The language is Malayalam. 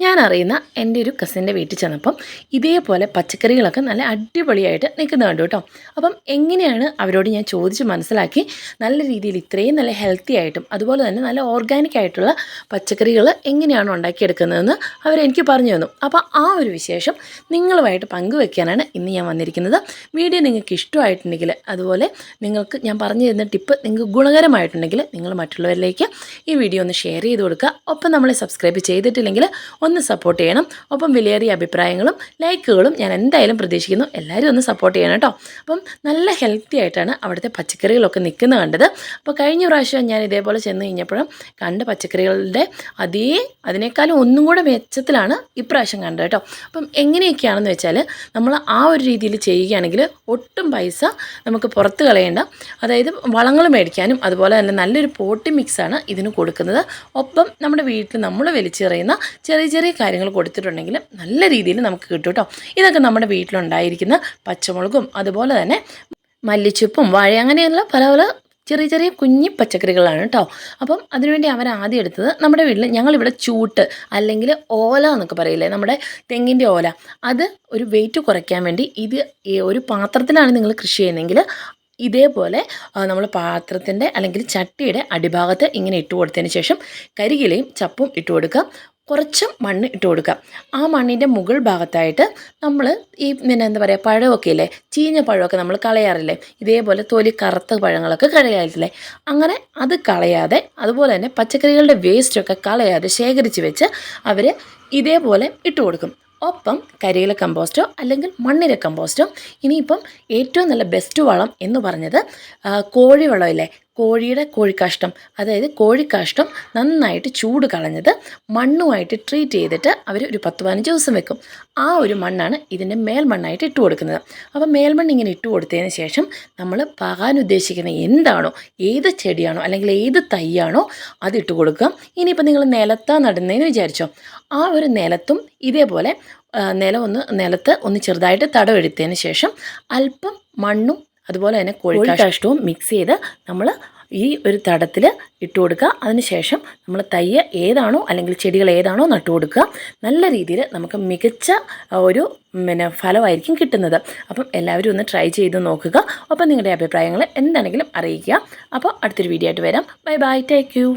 ഞാൻ അറിയുന്ന എന്റെ ഒരു കസിന്റെ വീട്ടിൽ ചെന്നപ്പം ഇതേപോലെ പച്ചക്കറികളൊക്കെ നല്ല അടിപൊളിയായിട്ട് നിൽക്കുന്ന കണ്ടു കേട്ടോ. അപ്പം എങ്ങനെയാണ് അവരോട് ഞാൻ ചോദിച്ച് മനസ്സിലാക്കി നല്ല രീതിയിൽ ഇത്രയും നല്ല ഹെൽത്തി ആയിട്ടും അതുപോലെ തന്നെ നല്ല ഓർഗാനിക് ആയിട്ടുള്ള പച്ചക്കറികൾ എങ്ങനെയാണ് ഉണ്ടാക്കിയെടുക്കുന്നതെന്ന് അവരെനിക്ക് പറഞ്ഞു തന്നു. അപ്പോൾ ആ ഒരു വിശേഷം നിങ്ങളുമായിട്ട് പങ്കുവെക്കാനാണ് ഇന്ന് ഞാൻ വന്നിരിക്കുന്നത്. വീഡിയോ നിങ്ങൾക്ക് ഇഷ്ടമായിട്ടുണ്ടെങ്കിൽ അതുപോലെ നിങ്ങൾക്ക് ഞാൻ പറഞ്ഞു തരുന്ന ടിപ്പ് നിങ്ങൾക്ക് ഗുണകരമായിട്ടുണ്ടെങ്കിൽ നിങ്ങൾ മറ്റുള്ളവരിലേക്ക് ഈ വീഡിയോ ഒന്ന് ഷെയർ ചെയ്ത് കൊടുക്കുക. ഒപ്പം നമ്മളെ സബ്സ്ക്രൈബ് ചെയ്തിട്ടില്ലെങ്കിൽ ഒന്ന് സപ്പോർട്ട് ചെയ്യണം. ഒപ്പം വിലയേറിയ അഭിപ്രായങ്ങളും ലൈക്കുകളും ഞാൻ എന്തായാലും പ്രതീക്ഷിക്കുന്നു. എല്ലാവരും ഒന്ന് സപ്പോർട്ട് ചെയ്യണം കേട്ടോ. അപ്പം നല്ല ഹെൽത്തി ആയിട്ടാണ് അവിടുത്തെ പച്ചക്കറികളൊക്കെ നിൽക്കുന്നത് കണ്ടത്. അപ്പോൾ കഴിഞ്ഞ പ്രാവശ്യം ഞാൻ ഇതേപോലെ ചെന്ന് കഴിഞ്ഞപ്പോഴും കണ്ട പച്ചക്കറികളുടെ അതേ അതിനേക്കാളും ഒന്നും കൂടെ മെച്ചത്തിലാണ് ഇപ്രാവശ്യം കണ്ടത് കേട്ടോ. അപ്പം എങ്ങനെയൊക്കെയാണെന്ന് വെച്ചാൽ നമ്മൾ ആ ഒരു രീതിയിൽ ചെയ്യുകയാണെങ്കിൽ ഒട്ടും പൈസ നമുക്ക് പുറത്ത് കളയേണ്ട. അതായത് വളങ്ങൾ മേടിക്കാനും അതുപോലെ തന്നെ നല്ലൊരു പോട്ടി മിക്സാണ് ഇതിന് കൊടുക്കുന്നത്. ഒപ്പം നമ്മുടെ വീട്ടിൽ നമ്മൾ വലിച്ചെറിയുന്ന ചെറിയ ചെറിയ കാര്യങ്ങൾ കൊടുത്തിട്ടുണ്ടെങ്കിൽ നല്ല രീതിയിൽ നമുക്ക് കിട്ടും കേട്ടോ. ഇതൊക്കെ നമ്മുടെ വീട്ടിലുണ്ടായിരിക്കുന്ന പച്ചമുളകും അതുപോലെ തന്നെ മല്ലിച്ചുപ്പും വാഴ അങ്ങനെയുള്ള പല പല ചെറിയ ചെറിയ കുഞ്ഞി പച്ചക്കറികളാണ് കേട്ടോ. അപ്പം അതിനുവേണ്ടി അവർ ആദ്യം എടുത്തത് നമ്മുടെ വീട്ടിൽ ഞങ്ങളിവിടെ ചൂട്ട് അല്ലെങ്കിൽ ഓല എന്നൊക്കെ പറയില്ലേ നമ്മുടെ തെങ്ങിന്റെ ഓല. അത് ഒരു വെയിറ്റ് കുറയ്ക്കാൻ വേണ്ടി ഇത് ഒരു പാത്രത്തിലാണ് നിങ്ങൾ കൃഷി ചെയ്യുന്നതെങ്കിൽ ഇതേപോലെ നമ്മൾ പാത്രത്തിന്റെ അല്ലെങ്കിൽ ചട്ടിയുടെ അടിഭാഗത്ത് ഇങ്ങനെ ഇട്ട് കൊടുത്തതിന് ശേഷം കരികിലയും ചപ്പും ഇട്ട് കൊടുക്കുക. കുറച്ച് മണ്ണ് ഇട്ട് കൊടുക്കുക. ആ മണ്ണിന്റെ മുകൾ ഭാഗത്തായിട്ട് നമ്മൾ ഈ പിന്നെ എന്താ പറയുക പഴമൊക്കെ ഇല്ലേ ചീഞ്ഞ പഴമൊക്കെ നമ്മൾ കളയാറില്ലേ ഇതേപോലെ തൊലി കറുത്ത പഴങ്ങളൊക്കെ കളയാറില്ലേ. അങ്ങനെ അത് കളയാതെ അതുപോലെ തന്നെ പച്ചക്കറികളുടെ വേസ്റ്റൊക്കെ കളയാതെ ശേഖരിച്ച് വെച്ച് അവർ ഇതേപോലെ ഇട്ട് കൊടുക്കും. ഒപ്പം കരിയില കമ്പോസ്റ്റോ അല്ലെങ്കിൽ മണ്ണിര കമ്പോസ്റ്റോ. ഇനിയിപ്പം ഏറ്റവും നല്ല ബെസ്റ്റ് വളം എന്ന് പറഞ്ഞത് കോഴി വളമില്ലേ? കോഴിയുടെ കോഴിക്കാഷ്ടം. അതായത് കോഴിക്കാഷ്ടം നന്നായിട്ട് ചൂട് കളഞ്ഞത് മണ്ണുമായിട്ട് ട്രീറ്റ് ചെയ്തിട്ട് അവർ ഒരു പത്ത് പതിനഞ്ച് ദിവസം വെക്കും. ആ ഒരു മണ്ണാണ് ഇതിന്റെ മേൽമണ്ണായിട്ട് ഇട്ട് കൊടുക്കുന്നത്. അപ്പോൾ മേൽമണ്ണ് ഇങ്ങനെ ഇട്ട് കൊടുത്തതിന് ശേഷം നമ്മൾ പാകാൻ ഉദ്ദേശിക്കുന്ന എന്താണോ ഏത് ചെടിയാണോ അല്ലെങ്കിൽ ഏത് തൈയാണോ അത് ഇട്ട് കൊടുക്കുക. ഇനിയിപ്പോൾ നിങ്ങൾ നിലത്താ നടുന്നതെന്ന് വിചാരിച്ചോ? ആ ഒരു നിലത്തും ഇതേപോലെ നിലം ഒന്ന് നിലത്ത് ഒന്ന് ചെറുതായിട്ട് തടവെടുത്തതിന് ശേഷം അല്പം മണ്ണും അതുപോലെ തന്നെ കോഴിക്കാഷ്ടവും മിക്സ് ചെയ്ത് നമ്മൾ ഈ ഒരു തടത്തിൽ ഇട്ട് കൊടുക്കുക. അതിനുശേഷം നമ്മൾ തയ്യ ഏതാണോ അല്ലെങ്കിൽ ചെടികൾ ഏതാണോ നട്ടു കൊടുക്കുക. നല്ല രീതിയിൽ നമുക്ക് മികച്ച ഒരു പിന്നെ ഫലമായിരിക്കും കിട്ടുന്നത്. അപ്പം എല്ലാവരും ഒന്ന് ട്രൈ ചെയ്ത് നോക്കുക. അപ്പം നിങ്ങളുടെ അഭിപ്രായങ്ങൾ എന്താണെങ്കിലും അറിയിക്കുക. അപ്പോൾ അടുത്തൊരു വീഡിയോ ആയിട്ട് വരാം. Bye bye. Take you